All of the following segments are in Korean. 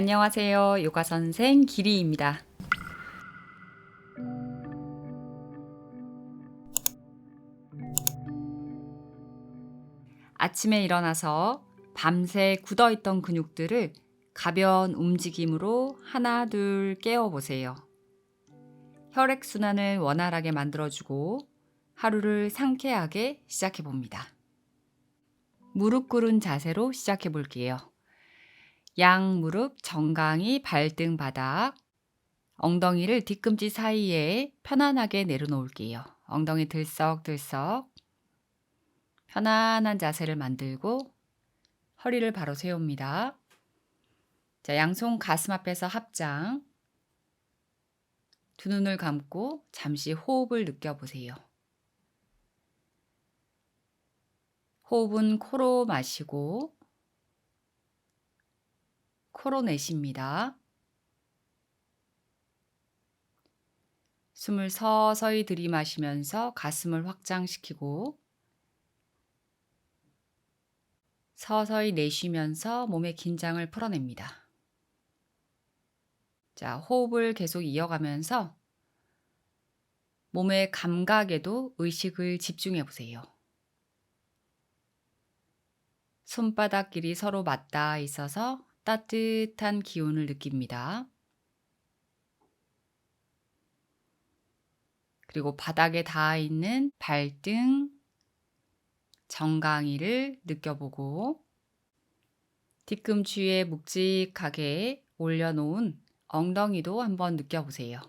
안녕하세요. 요가 선생 기리입니다. 아침에 일어나서 밤새 굳어있던 근육들을 가벼운 움직임으로 하나 둘 깨워보세요. 혈액순환을 원활하게 만들어주고 하루를 상쾌하게 시작해봅니다. 무릎 꿇은 자세로 시작해볼게요. 양 무릎 정강이 발등 바닥, 엉덩이를 뒤꿈치 사이에 편안하게 내려놓을게요. 엉덩이 들썩들썩 편안한 자세를 만들고 허리를 바로 세웁니다. 자, 양손 가슴 앞에서 합장. 두 눈을 감고 잠시 호흡을 느껴보세요. 호흡은 코로 마시고 코로 내쉽니다. 숨을 서서히 들이마시면서 가슴을 확장시키고 서서히 내쉬면서 몸의 긴장을 풀어냅니다. 자, 호흡을 계속 이어가면서 몸의 감각에도 의식을 집중해 보세요. 손바닥끼리 서로 맞닿아 있어서 따뜻한 기운을 느낍니다. 그리고 바닥에 닿아 있는 발등, 정강이를 느껴보고 뒤꿈치에 묵직하게 올려놓은 엉덩이도 한번 느껴보세요.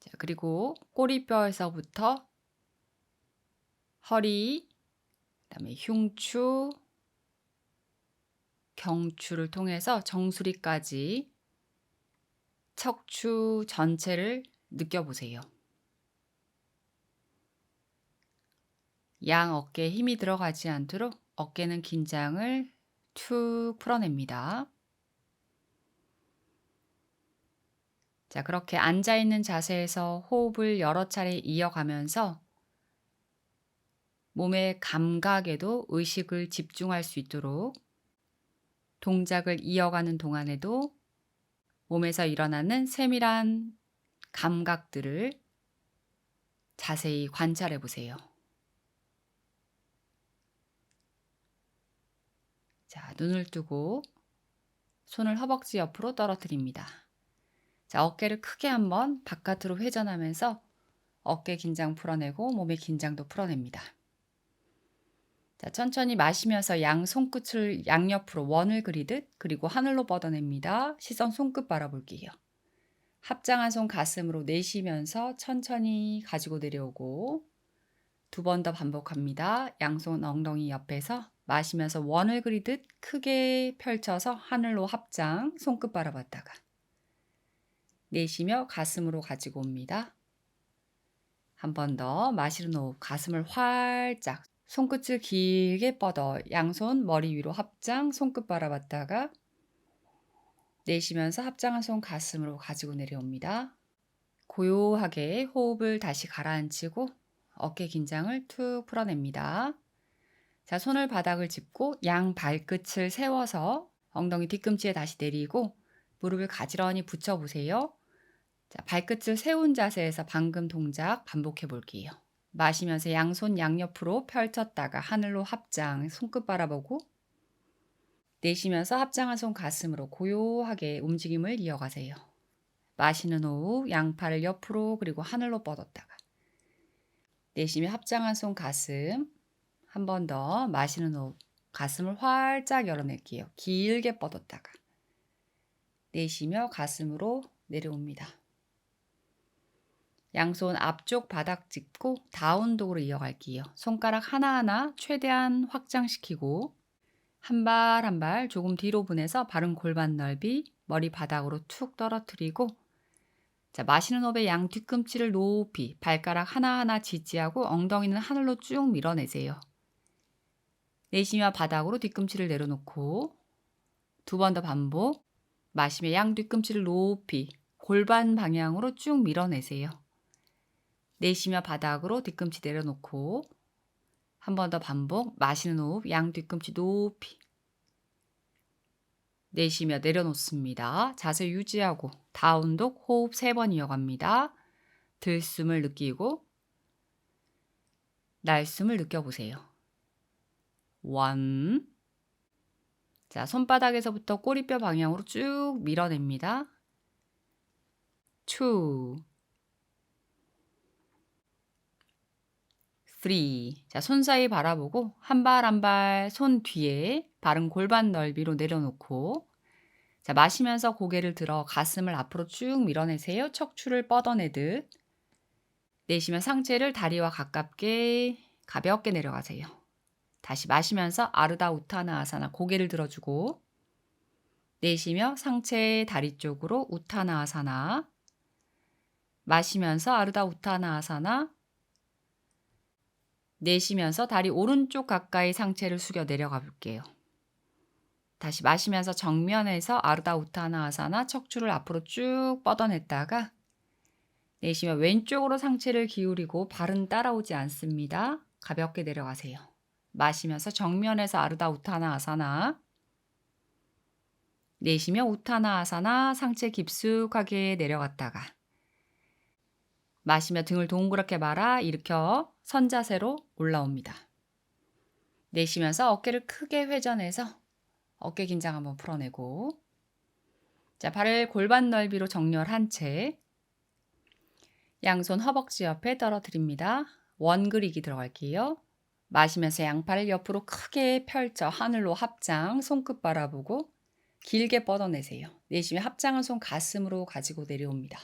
자, 그리고 꼬리뼈에서부터 허리, 그다음에 흉추, 경추를 통해서 정수리까지 척추 전체를 느껴보세요. 양 어깨에 힘이 들어가지 않도록 어깨는 긴장을 툭 풀어냅니다. 자, 그렇게 앉아 있는 자세에서 호흡을 여러 차례 이어가면서 몸의 감각에도 의식을 집중할 수 있도록 동작을 이어가는 동안에도 몸에서 일어나는 세밀한 감각들을 자세히 관찰해 보세요. 자, 눈을 뜨고 손을 허벅지 옆으로 떨어뜨립니다. 자, 어깨를 크게 한번 바깥으로 회전하면서 어깨 긴장 풀어내고 몸의 긴장도 풀어냅니다. 자, 천천히 마시면서 양 손끝을 양옆으로 원을 그리듯 그리고 하늘로 뻗어냅니다. 시선 손끝 바라볼게요. 합장한 손 가슴으로 내쉬면서 천천히 가지고 내려오고 두 번 더 반복합니다. 양손 엉덩이 옆에서 마시면서 원을 그리듯 크게 펼쳐서 하늘로 합장 손끝 바라봤다가 내쉬며 가슴으로 가지고 옵니다. 한 번 더 마시는 호흡 가슴을 활짝 손끝을 길게 뻗어 양손 머리 위로 합장 손끝 바라봤다가 내쉬면서 합장한 손 가슴으로 가지고 내려옵니다. 고요하게 호흡을 다시 가라앉히고 어깨 긴장을 툭 풀어냅니다. 자, 손을 바닥을 짚고 양 발끝을 세워서 엉덩이 뒤꿈치에 다시 내리고 무릎을 가지런히 붙여보세요. 자, 발끝을 세운 자세에서 방금 동작 반복해 볼게요. 마시면서 양손 양옆으로 펼쳤다가 하늘로 합장, 손끝 바라보고 내쉬면서 합장한 손 가슴으로 고요하게 움직임을 이어가세요. 마시는 호흡, 양팔을 옆으로 그리고 하늘로 뻗었다가 내쉬며 합장한 손 가슴 한 번 더 마시는 호흡, 가슴을 활짝 열어낼게요. 길게 뻗었다가 내쉬며 가슴으로 내려옵니다. 양손 앞쪽 바닥 짚고 다운독으로 이어갈게요. 손가락 하나하나 최대한 확장시키고 한 발 한발 조금 뒤로 보내서 바른 골반 넓이 머리 바닥으로 툭 떨어뜨리고 자, 마시는 호흡에 양 뒤꿈치를 높이 발가락 하나하나 지지하고 엉덩이는 하늘로 쭉 밀어내세요. 내쉬며 바닥으로 뒤꿈치를 내려놓고 두 번 더 반복 마시며 양 뒤꿈치를 높이 골반 방향으로 쭉 밀어내세요. 내쉬며 바닥으로 뒤꿈치 내려놓고 한 번 더 반복 마시는 호흡 양 뒤꿈치 높이 내쉬며 내려놓습니다. 자세 유지하고 다운독 호흡 3번 이어갑니다. 들숨을 느끼고 날숨을 느껴보세요. 원. 자, 손바닥에서부터 꼬리뼈 방향으로 쭉 밀어냅니다. two. Three. 자, 손 사이 바라보고 한 발 한 발 손 뒤에 발은 골반 넓이로 내려놓고 자, 마시면서 고개를 들어 가슴을 앞으로 쭉 밀어내세요. 척추를 뻗어내듯. 내쉬면 상체를 다리와 가깝게 가볍게 내려가세요. 다시 마시면서 아르다 우타나 아사나 고개를 들어주고 내쉬며 상체 다리 쪽으로 우타나 아사나 마시면서 아르다 우타나 아사나 내쉬면서 다리 오른쪽 가까이 상체를 숙여 내려가 볼게요. 다시 마시면서 정면에서 아르다 우타나 아사나 척추를 앞으로 쭉 뻗어냈다가 내쉬며 왼쪽으로 상체를 기울이고 발은 따라오지 않습니다. 가볍게 내려가세요. 마시면서 정면에서 아르다 우타나 아사나 내쉬며 우타나 아사나 상체 깊숙하게 내려갔다가 마시며 등을 동그랗게 말아 일으켜 선자세로 올라옵니다. 내쉬면서 어깨를 크게 회전해서 어깨 긴장 한번 풀어내고 자 발을 골반 넓이로 정렬한 채 양손 허벅지 옆에 떨어뜨립니다. 원 그리기 들어갈게요. 마시면서 양팔을 옆으로 크게 펼쳐 하늘로 합장, 손끝 바라보고 길게 뻗어내세요. 내쉬면 합장한 손 가슴으로 가지고 내려옵니다.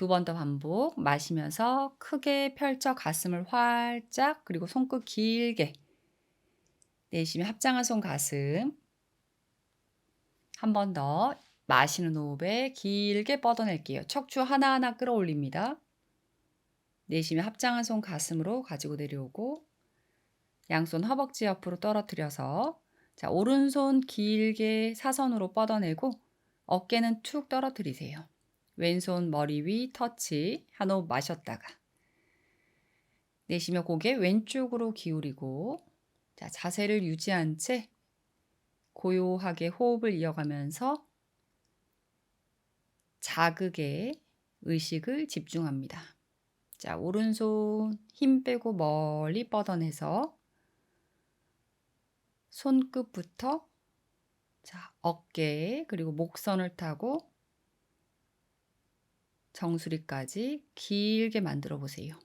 두 번 더 반복. 마시면서 크게 펼쳐 가슴을 활짝 그리고 손끝 길게 내쉬면 합장한 손 가슴 한 번 더 마시는 호흡에 길게 뻗어낼게요. 척추 하나하나 끌어올립니다. 내쉬면 합장한 손 가슴으로 가지고 내려오고 양손 허벅지 옆으로 떨어뜨려서 자, 오른손 길게 사선으로 뻗어내고 어깨는 툭 떨어뜨리세요. 왼손 머리 위 터치 한 호흡 마셨다가 내쉬며 고개 왼쪽으로 기울이고 자, 자세를 유지한 채 고요하게 호흡을 이어가면서 자극에 의식을 집중합니다. 자, 오른손 힘 빼고 멀리 뻗어내서 손끝부터 자, 어깨 그리고 목선을 타고 정수리까지 길게 만들어 보세요.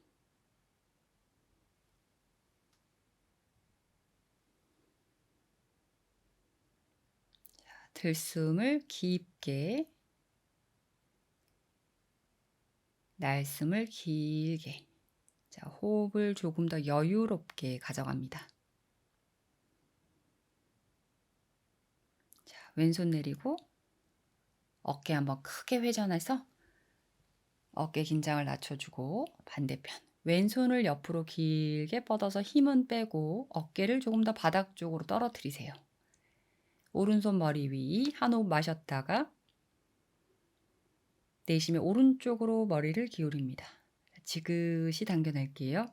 들숨을 깊게 날숨을 길게 자, 호흡을 조금 더 여유롭게 가져갑니다. 자, 왼손 내리고 어깨 한번 크게 회전해서 어깨 긴장을 낮춰주고 반대편 왼손을 옆으로 길게 뻗어서 힘은 빼고 어깨를 조금 더 바닥 쪽으로 떨어뜨리세요. 오른손 머리 위 한 호흡 마셨다가 내쉬며 오른쪽으로 머리를 기울입니다. 지그시 당겨낼게요.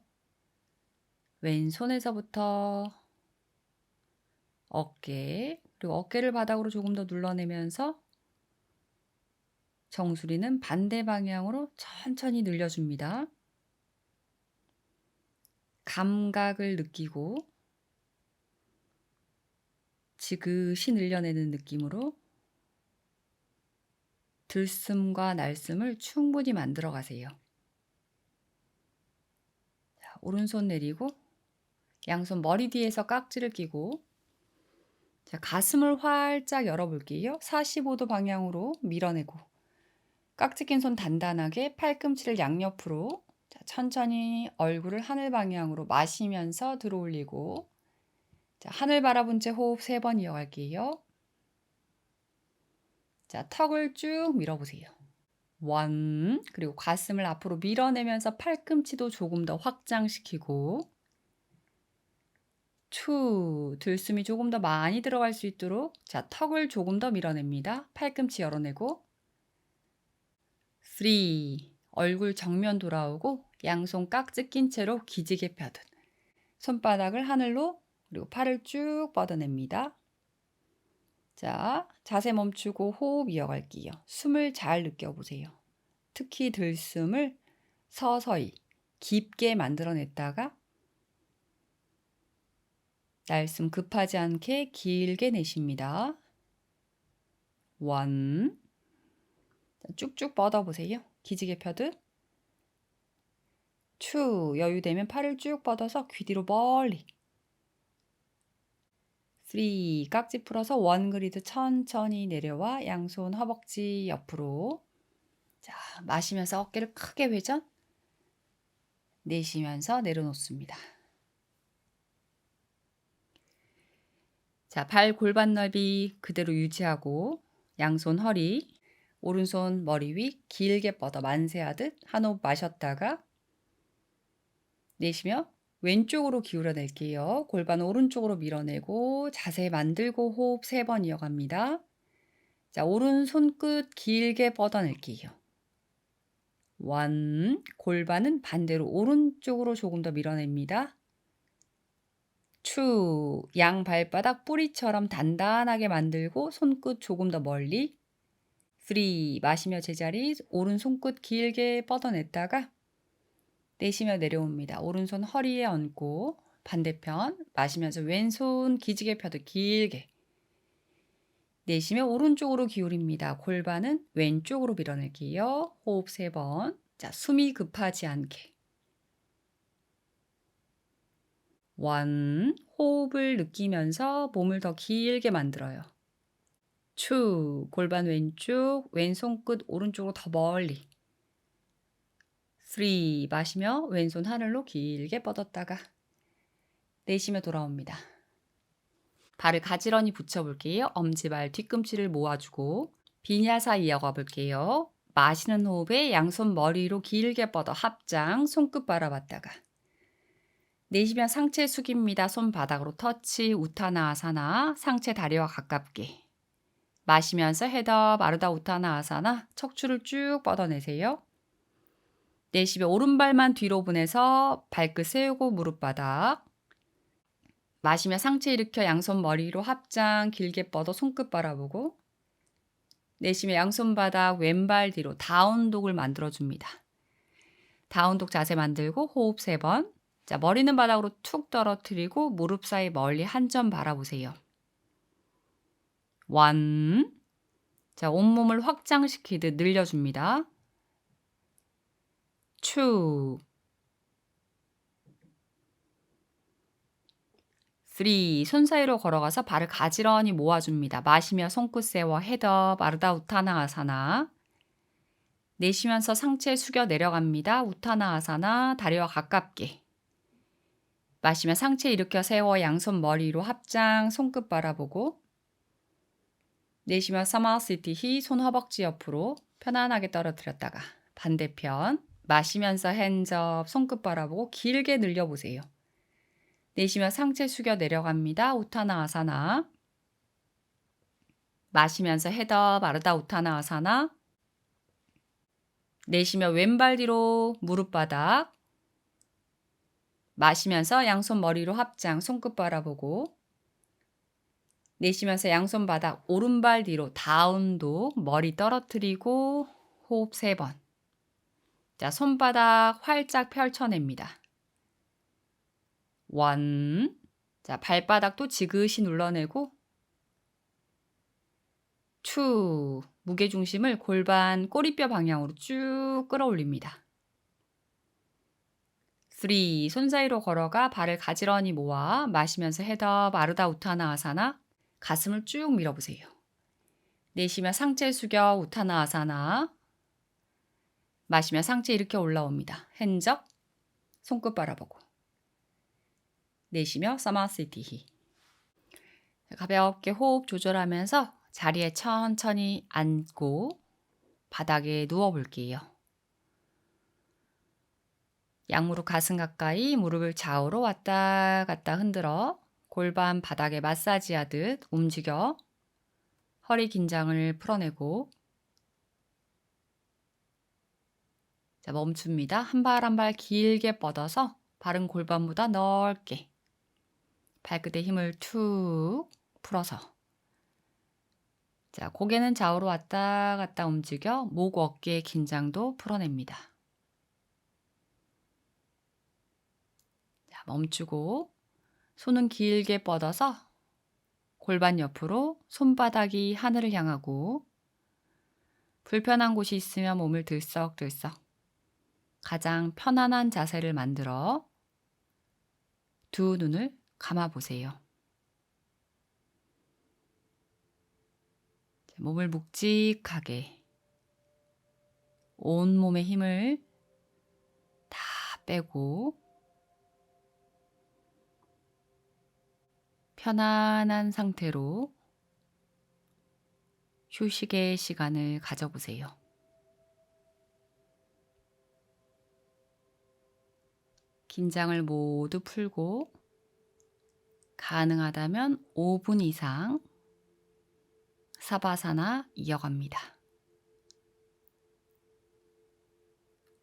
왼손에서부터 어깨, 그리고 어깨를 바닥으로 조금 더 눌러내면서 정수리는 반대 방향으로 천천히 늘려줍니다. 감각을 느끼고 지그시 늘려내는 느낌으로 들숨과 날숨을 충분히 만들어 가세요. 자, 오른손 내리고 양손 머리 뒤에서 깍지를 끼고 자, 가슴을 활짝 열어볼게요. 45도 방향으로 밀어내고 깍지 낀 손 단단하게 팔꿈치를 양옆으로 자, 천천히 얼굴을 하늘 방향으로 마시면서 들어올리고 자, 하늘 바라본 채 호흡 세번 이어갈게요. 자, 턱을 쭉 밀어보세요. 원, 그리고 가슴을 앞으로 밀어내면서 팔꿈치도 조금 더 확장시키고 투, 들숨이 조금 더 많이 들어갈 수 있도록 자, 턱을 조금 더 밀어냅니다. 팔꿈치 열어내고 쓰리, 얼굴 정면 돌아오고 양손 깍지 낀 채로 기지개 펴듯 손바닥을 하늘로 그리고 팔을 쭉 뻗어냅니다. 자, 자세 멈추고 호흡 이어갈게요. 숨을 잘 느껴보세요. 특히 들숨을 서서히 깊게 만들어냈다가 날숨 급하지 않게 길게 내쉽니다. 원. 쭉쭉 뻗어보세요. 기지개 펴듯. 투. 여유되면 팔을 쭉 뻗어서 귀 뒤로 멀리. 쓰리. 깍지 풀어서 원 그리드 천천히 내려와 양손 허벅지 옆으로. 자, 마시면서 어깨를 크게 회전. 내쉬면서 내려놓습니다. 자, 발 골반 넓이 그대로 유지하고 양손 허리, 오른손 머리 위 길게 뻗어 만세하듯 한 호흡 마셨다가 내쉬며 왼쪽으로 기울여 낼게요. 골반 오른쪽으로 밀어내고 자세 만들고 호흡 세 번 이어갑니다. 자, 오른 손 끝 길게 뻗어낼게요. 원, 골반은 반대로 오른쪽으로 조금 더 밀어냅니다. 추, 양 발바닥 뿌리처럼 단단하게 만들고 손끝 조금 더 멀리. 쓰리, 마시며 제자리, 오른 손 끝 길게 뻗어냈다가 내쉬며 내려옵니다. 오른손 허리에 얹고 반대편 마시면서 왼손 기지개 펴도 길게 내쉬며 오른쪽으로 기울입니다. 골반은 왼쪽으로 밀어낼게요. 호흡 세 번. 자, 숨이 급하지 않게. 원, 호흡을 느끼면서 몸을 더 길게 만들어요. 추, 골반 왼쪽, 왼손 끝 오른쪽으로 더 멀리. 쓰리, 마시며 왼손 하늘로 길게 뻗었다가 내쉬며 돌아옵니다. 발을 가지런히 붙여볼게요. 엄지발 뒤꿈치를 모아주고 비냐사 이어가 볼게요. 마시는 호흡에 양손 머리로 길게 뻗어 합장, 손끝 바라봤다가 내쉬면 상체 숙입니다. 손바닥으로 터치, 우타나 아사나, 상체 다리와 가깝게. 마시면서 헤더, 마르다 우타나 아사나, 척추를 쭉 뻗어내세요. 내쉬며 오른발만 뒤로 보내서 발끝 세우고 무릎 바닥. 마시며 상체 일으켜 양손 머리로 합장, 길게 뻗어 손끝 바라보고. 내쉬며 양손 바닥, 왼발 뒤로 다운독을 만들어 줍니다. 다운독 자세 만들고 호흡 세 번. 자, 머리는 바닥으로 툭 떨어뜨리고 무릎 사이 멀리 한 점 바라보세요. 원. 자, 온몸을 확장시키듯 늘려줍니다. 투. 쓰리. 손 사이로 걸어가서 발을 가지런히 모아줍니다. 마시며 손끝 세워 헤더 마르다 우타나 아사나. 내쉬면서 상체 숙여 내려갑니다. 우타나 아사나 다리와 가깝게. 마시며 상체 일으켜 세워 양손 머리로 합장, 손끝 바라보고 내쉬며 사마시티히 손 허벅지 옆으로 편안하게 떨어뜨렸다가 반대편 마시면서 핸접 손끝 바라보고 길게 늘려보세요. 내쉬며 상체 숙여 내려갑니다. 우타나 아사나 마시면서 헤더 마르다 우타나 아사나 내쉬며 왼발 뒤로 무릎 바닥 마시면서 양손 머리로 합장, 손끝 바라보고 내쉬면서 양손 바닥, 오른발 뒤로 다운도 머리 떨어뜨리고 호흡 세 번. 자, 손바닥 활짝 펼쳐냅니다. 원. 자, 발바닥도 지그시 눌러내고 투. 무게 중심을 골반 꼬리뼈 방향으로 쭉 끌어올립니다. 3. 손 사이로 걸어가 발을 가지런히 모아 마시면서 헤더 마르다 우타나 아사나 가슴을 쭉 밀어보세요. 내쉬며 상체 숙여 우타나 아사나 마시며 상체 이렇게 올라옵니다. 핸적 손끝 바라보고 내쉬며 사마시티히 가볍게 호흡 조절하면서 자리에 천천히 앉고 바닥에 누워볼게요. 양무릎 가슴 가까이 무릎을 좌우로 왔다 갔다 흔들어 골반 바닥에 마사지하듯 움직여 허리 긴장을 풀어내고 자, 멈춥니다. 한 발 한 발 길게 뻗어서 발은 골반보다 넓게 발끝에 힘을 툭 풀어서 자, 고개는 좌우로 왔다 갔다 움직여 목 어깨의 긴장도 풀어냅니다. 자, 멈추고 손은 길게 뻗어서 골반 옆으로 손바닥이 하늘을 향하고 불편한 곳이 있으면 몸을 들썩들썩 가장 편안한 자세를 만들어 두 눈을 감아 보세요. 몸을 묵직하게 온 몸의 힘을 다 빼고 편안한 상태로 휴식의 시간을 가져보세요. 긴장을 모두 풀고 가능하다면 5분 이상 사바사나 이어갑니다.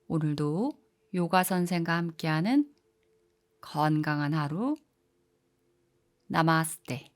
오늘도 요가 선생과 함께하는 건강한 하루 나마스테